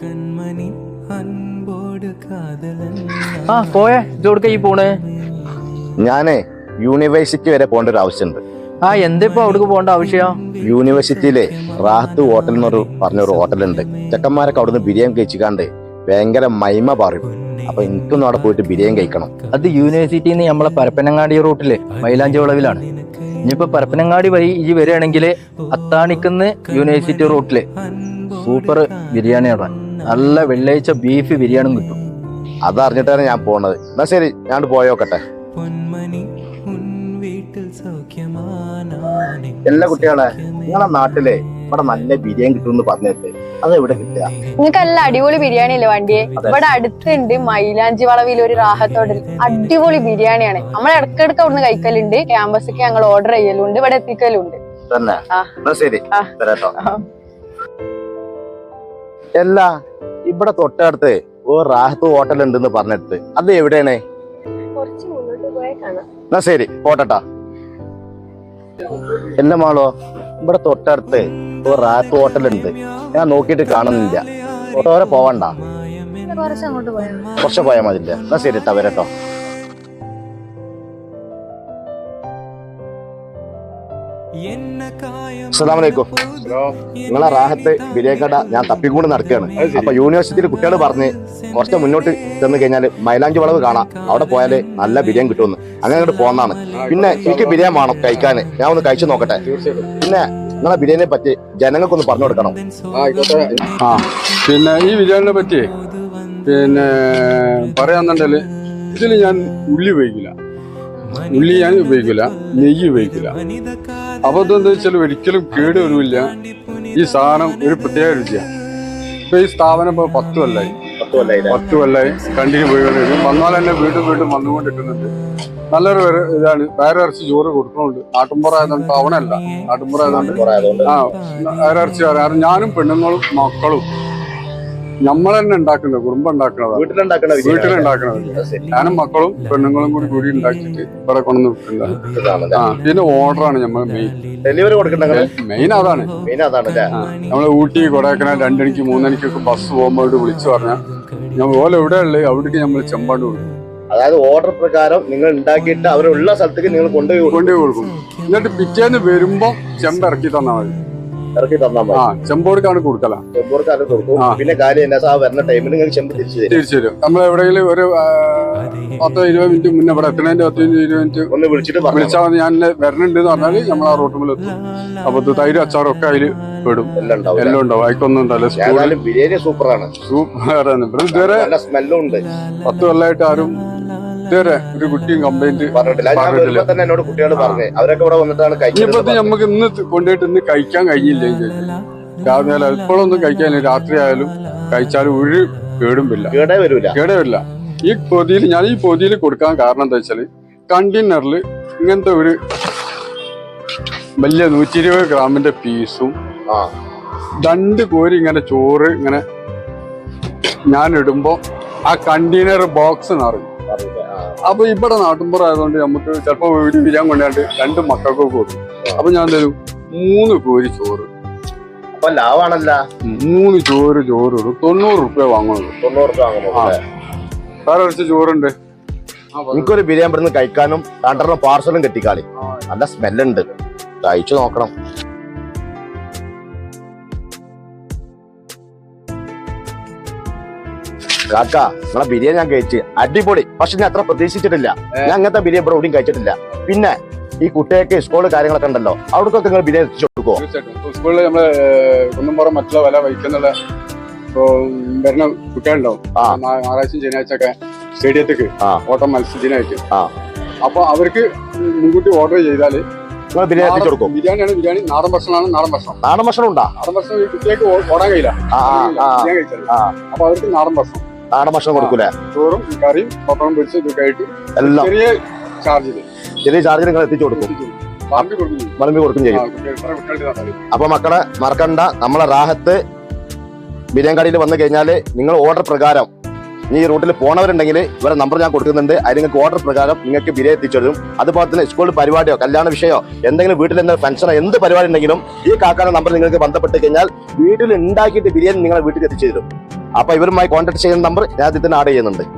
കൺമണി അൻപോട് കാതലൻ ആ പോയേ. ഇതോടുക്ക ഈ പോണ്? ഞാനേ യൂണിവേഴ്സിറ്റി വരെ പോകേണ്ട ഒരു ആവശ്യമുണ്ട്. ആ എന്തിപ്പോ അവിടേക്ക് പോകേണ്ട ആവശ്യം? യൂണിവേഴ്സിറ്റിയിലെ റാഹത്ത് ഹോട്ടൽ എന്നൊരു പറഞ്ഞൊരു ഹോട്ടലുണ്ട് ചെക്കന്മാരൊക്കെ അവിടുന്ന് ബിരിയാണി കഴിച്ചിക്കാണ്ട് ഭയങ്കര മൈമ പറയും അപ്പൊ എനിക്കൊന്നും അവിടെ പോയിട്ട് ബിരിയാണി കഴിക്കണം. അത് യൂണിവേഴ്സിറ്റിയിൽ നിന്ന് നമ്മളെ പരപ്പനങ്ങാടി റൂട്ടിൽ മൈലാഞ്ചി വളവിലാണ്. ഇനിയിപ്പോ പരപ്പനങ്ങാടി വഴി ഈ വരികയാണെങ്കിൽ അത്താണിക്കുന്ന് യൂണിവേഴ്സിറ്റി റൂട്ടിൽ സൂപ്പർ ബിരിയാണിയാണ് നല്ല വെള്ളിയാഴ്ച ബീഫ് ബിരിയാണിയും കിട്ടും. അതറിഞ്ഞിട്ടാണ് ഞാൻ പോണത്. എന്നാ ശരി ഞാൻ പോയോക്കട്ടെ എല്ലാ കുട്ടികളെ നിങ്ങളെ നാട്ടിലെ ഇവിടെ നല്ല ബിരിയാണി കിട്ടുമെന്ന് പറഞ്ഞിട്ട് അത് എവിടെ കിട്ടുക? നിങ്ങൾക്ക് നല്ല അടിപൊളി ബിരിയാണി അല്ലേ വണ്ടിയെ? ഇവിടെ അടുത്തുണ്ട് മൈലാഞ്ചി വളവിൽ ഒരു റാഹത്തോട് അടിപൊളി ബിരിയാണിയാണ്. നമ്മൾ ഇടക്കിടക്ക് അവിടുന്ന് കഴിക്കലുണ്ട്. ക്യാമ്പസിലേക്ക് ഞങ്ങൾ ഓർഡർ ചെയ്യലുണ്ട്. ഇവിടെ എത്തിക്കലുണ്ട്. തന്നെ. ശരി. എല്ലാ ഇവിടെ തൊട്ടടുത്ത് ഒരു റാഹത്ത് ഹോട്ടൽ ഉണ്ടെന്ന് പറഞ്ഞിട്ട്. അത് എവിടെയാണ്? എന്നാ ശരി പോട്ടട്ടാ. എന്റെ മാളോ ഇവിടെ തൊട്ടടുത്ത് ഒരു റാഹത്ത് ഹോട്ടൽ ഉണ്ട്. ഞാൻ നോക്കിയിട്ട് കാണുന്നില്ല. ഓട്ടോരെ പോവണ്ട. കുറച്ച് പോയാൽ മതില്ല എന്നാ ശരി ഇട്ടാ വരട്ടോ. അസ്സലാമലൈക്കും. നിങ്ങളെ റാഹത്ത് ബിരിയാണി കട ഞാൻ തപ്പിക്കൂടെ നടക്കുകയാണ്. അപ്പൊ യൂണിവേഴ്സിറ്റിയിൽ കുട്ടികൾ പറഞ്ഞ് കുറച്ച് മുന്നോട്ട് ചെന്ന് കഴിഞ്ഞാൽ മൈലാഞ്ചി വളവ് കാണാം. അവിടെ പോയാൽ നല്ല ബിരിയാണി കിട്ടുമെന്ന്. അങ്ങനെ അങ്ങോട്ട് പോന്നാണ്. പിന്നെ എനിക്ക് ബിരിയാണി വേണം കഴിക്കാൻ ഞാൻ ഒന്ന് കഴിച്ചു നോക്കട്ടെ. പിന്നെ നിങ്ങളെ ബിരിയാണിയെ പറ്റി ജനങ്ങൾക്കൊന്ന് പറഞ്ഞു കൊടുക്കണം. ആ പിന്നെ ഈ ബിരിയാണിനെ പറ്റി പിന്നെ പറയാന്നുണ്ടെങ്കിൽ ഇതിൽ ഞാൻ ഉള്ളി ഉപയോഗിക്കില്ല. ഉള്ളി ഞാൻ ഉപയോഗിക്കില്ല. നെയ്യ് ഉപയോഗിക്കില്ല. അപ്പൊ എന്താ വെച്ചാൽ ഒരിക്കലും കേട് വരുമില്ല ഈ സാധനം ഒരു പ്രത്യേക രുചിയാണ് ഇപ്പൊ ഈ സ്ഥാപനം ഇപ്പൊ പത്ത് കൊല്ലായി. പത്ത് കൊല്ലായി കണ്ടിന്യൂ പോയിക്കൊണ്ടിരിക്കും വന്നാൽ തന്നെ വീണ്ടും വീണ്ടും വന്നുകൊണ്ടിരിക്കുന്നുണ്ട്. നല്ലൊരു ഇതാണ്. വയറിറച്ചി ചോറ് കൊടുക്കുന്നുണ്ട് നാട്ടുമ്പുറ ആയതുകൊണ്ട് ടൗണല്ല നാട്ടുമ്പുറ ആയതുകൊണ്ട് ആ വയറിറച്ചി ഞാനും പെണ്ണുങ്ങളും മക്കളും നമ്മൾ തന്നെ ഉണ്ടാക്കുന്നത്. കുടുംബം വീട്ടിലുണ്ടാക്കണ വീട്ടിലുണ്ടാക്കുന്നത് ഞാനും മക്കളും പെണ്ണുങ്ങളും കൂടി കൂടി ഉണ്ടാക്കിയിട്ട് ഇവിടെ കൊണ്ടു ആ പിന്നെ ഓർഡറാണ് നമ്മൾ മെയിൻ ഡെലിവറി കൊടുക്കണ്ടെങ്കിൽ മെയിൻ അതാണ്. മെയിൻ അതാണ് നമ്മൾ ഊട്ടി കൊടൈക്കനാൽ രണ്ടണിക്ക് മൂന്നണിക്കൊക്കെ ബസ് പോകുമ്പോൾ വിളിച്ചു പറഞ്ഞാൽ ഞാൻ ഓല എവിടെ ഉള്ളത് അവിടേക്ക് നമ്മൾ ചെമ്പാണ്ട് കൊടുക്കും. അതായത് ഓർഡർ പ്രകാരം നിങ്ങൾ ഉണ്ടാക്കിയിട്ട് അവരുള്ള സ്ഥലത്തേക്ക് നിങ്ങൾ കൊണ്ടുപോയി. കൊണ്ടുപോയി കൊടുക്കും. എന്നിട്ട് പിറ്റേന്ന് വരുമ്പോ ചെമ്പ് ഇറക്കി തന്നാൽ മതി. ഇറക്കി തന്നാൽ മതി. ആ ചെമ്പോടുക്കാണ് കൊടുക്കല. കൊടുക്കും. പിന്നെ കാര്യം എന്നാ സാ വരുന്ന ടൈമിൽ നിങ്ങൾ ചെമ്പ് തിരിച്ചു തരും. തിരിച്ചു തരും. നമ്മൾ എവിടെയെങ്കിലും ഒരു പത്തോ ഇരുപത് മിനിറ്റ് മുന്നേ ഇവിടെ എത്തണേന്റെ പത്തോ ഇരുപത് മിനിറ്റ് ഒന്ന് വിളിച്ചിട്ട് വിളിച്ചാൽ മതി. ഞാൻ വരണുണ്ട് എന്ന് പറഞ്ഞാൽ നമ്മൾ ആ റോട്ടിൽ എത്തും. അപ്പൊ തൈര് അച്ചാറും ഒക്കെ അതിൽ പെടും. എല്ലാം ഉണ്ടാവും അതിക്കൊന്നും ഉണ്ടല്ലോ ബിരിയാണി സൂപ്പറാണ്. സൂപ്പർ ഇതുവരെ സ്മെല്ലും ഉണ്ട്. പത്ത് കൊല്ലമായിട്ട് ആരും ഇതുവരെ ഒരു കുട്ടിയും കംപ്ലൈന്റ് പറഞ്ഞിട്ടില്ല. ഞാൻ. വരുമ്പോ തന്നെ എന്നോട് കുട്ടികൾ പറഞ്ഞു. അവരൊക്കെ ഇവിടെ വന്നിട്ടാണ് കഴിച്ചത് നമുക്ക് ഇന്ന് കൊണ്ടുപോയിട്ട് ഇന്ന് കഴിക്കാൻ കഴിഞ്ഞില്ലേ രാവിലെ എപ്പോഴൊന്നും കഴിക്കാനില്ല രാത്രി ആയാലും കഴിച്ചാലും ഒരു കേടുമ്പില്ല കേടേ വരൂല. കേടേ വരില്ല. ഈ പൊതിയിൽ ഞാൻ ഈ പൊതിയിൽ കൊടുക്കാൻ കാരണം എന്താ വെച്ചാൽ കണ്ടെയ്നറിൽ ഇങ്ങനത്തെ ഒരു വലിയ നൂറ്റി ഇരുപത് ഗ്രാമിന്റെ പീസും ആ. രണ്ട് കോരി ഇങ്ങനെ ചോറ് ഇങ്ങനെ ഞാൻ ഇടുമ്പോ ആ കണ്ടെയ്നർ ബോക്സ് നിറയും. അറിയില്ല. അപ്പൊ ഇവിടെ നാട്ടുമ്പുറം ആയതുകൊണ്ട് നമുക്ക് ചിലപ്പോ വീട് ബിരിയാൻ കൊണ്ടാണ്ട് രണ്ട് മക്കൾക്ക് കൊടുക്കും. അപ്പൊ ഞാൻ തരും മൂന്ന് കോരി ചോറ്. അപ്പൊ ലാവാണല്ല. മൂന്ന് ചോറ് ചോറ് ഇടും തൊണ്ണൂറ് റുപ്യ വാങ്ങുള്ളൂ തൊണ്ണൂറ്. വേറെ കുറച്ച് ചോറുണ്ട്. എനിക്കൊരു ബിരിയാണി ഇവിടുന്ന് കഴിക്കാനും രണ്ടെണ്ണം പാർസലും കെട്ടിക്കാളി. നല്ല സ്മെല്ലുണ്ട്. കഴിച്ചു നോക്കണം. കാക്ക നിങ്ങളെ ബിരിയാണി ഞാൻ കഴിച്ച് അടിപൊളി. പക്ഷെ ഞാൻ അത്ര പ്രതീക്ഷിച്ചിട്ടില്ല. ഞാൻ അങ്ങനത്തെ ബിരിയാണി ഇവിടെ എവിടെയും കഴിച്ചിട്ടില്ല. പിന്നെ ഈ കുട്ടികൾക്ക് സ്കൂൾ കാര്യങ്ങളൊക്കെ ഉണ്ടല്ലോ അവിടേക്കൊക്കെ നിങ്ങൾ ബിരിയാണി എത്തിച്ചു കൊടുക്കുമോ തീർച്ചയായിട്ടും. സ്കൂളിൽ നമ്മൾ കുന്നമ്പുറം മറ്റുള്ള വില വഹിക്കുന്നുള്ള വരുന്ന കുട്ടികളുണ്ടാവും ഞായറാഴ്ചയും ശനിയാഴ്ച ഒക്കെ സ്റ്റേഡിയത്തേക്ക്. ഓട്ടം മത്സരത്തിനായിട്ട്. അപ്പൊ അവർക്ക് മുൻകൂട്ടി ഓർഡർ ചെയ്താൽ ബിരിയാണി എത്തിച്ചു കൊടുക്കും ബിരിയാണിയാണ് ബിരിയാണി നാടൻ ഭക്ഷണമാണ് നാടൻ ഭക്ഷണം. നാടൻ ഭക്ഷണം ഉണ്ടാ? നാടൻ ഭക്ഷണം കുട്ടികൾക്ക് ഓടാൻ കഴിയില്ല. അപ്പൊ അവർക്ക് നാടൻ ഭക്ഷണം. നാടൻ ഭക്ഷണം കൊടുക്കൂലേ? ചോറും കറിയും പപ്പടം പൊരിച്ച് ഇതൊക്കെ ആയിട്ട് എല്ലാം. ചെറിയ ചാർജ് ചെറിയ ചാർജിൽ നിങ്ങൾ എത്തിച്ചു കൊടുക്കും. വളമ്പി കൊടുക്കും ചെയ്യും. അപ്പൊ മക്കളെ മറക്കണ്ട. നമ്മളെ റാഹത്ത് ബിരിയാൻ കടയിൽ വന്നു കഴിഞ്ഞാൽ നിങ്ങൾ ഓർഡർ പ്രകാരം ഈ റൂട്ടിൽ പോണവരുണ്ടെങ്കിൽ ഇവരെ നമ്പർ ഞാൻ കൊടുക്കുന്നുണ്ട്. അതിൽ നിങ്ങൾക്ക് ഓർഡർ പ്രകാരം നിങ്ങൾക്ക് ബിരിയാണി എത്തിച്ചെടുക്കും അതുപോലെ തന്നെ സ്കൂളിൽ പരിപാടിയോ കല്യാണ വിഷയോ എന്തെങ്കിലും വീട്ടിൽ എന്തെങ്കിലും ഫംഗ്ഷനോ എന്ത് പരിപാടി ഉണ്ടെങ്കിലും ഈ കാക്കാന നമ്പർ നിങ്ങൾക്ക് ബന്ധപ്പെട്ട് കഴിഞ്ഞാൽ വീട്ടിൽ ഉണ്ടാക്കിയിട്ട് ബിരിയാണി നിങ്ങളെ വീട്ടിൽ എത്തിച്ചു തരും. അപ്പൊ ഇവരുമായി കോൺടാക്ട് ചെയ്യുന്ന നമ്പർ ഞാൻ ആഡ് ചെയ്യുന്നുണ്ട്.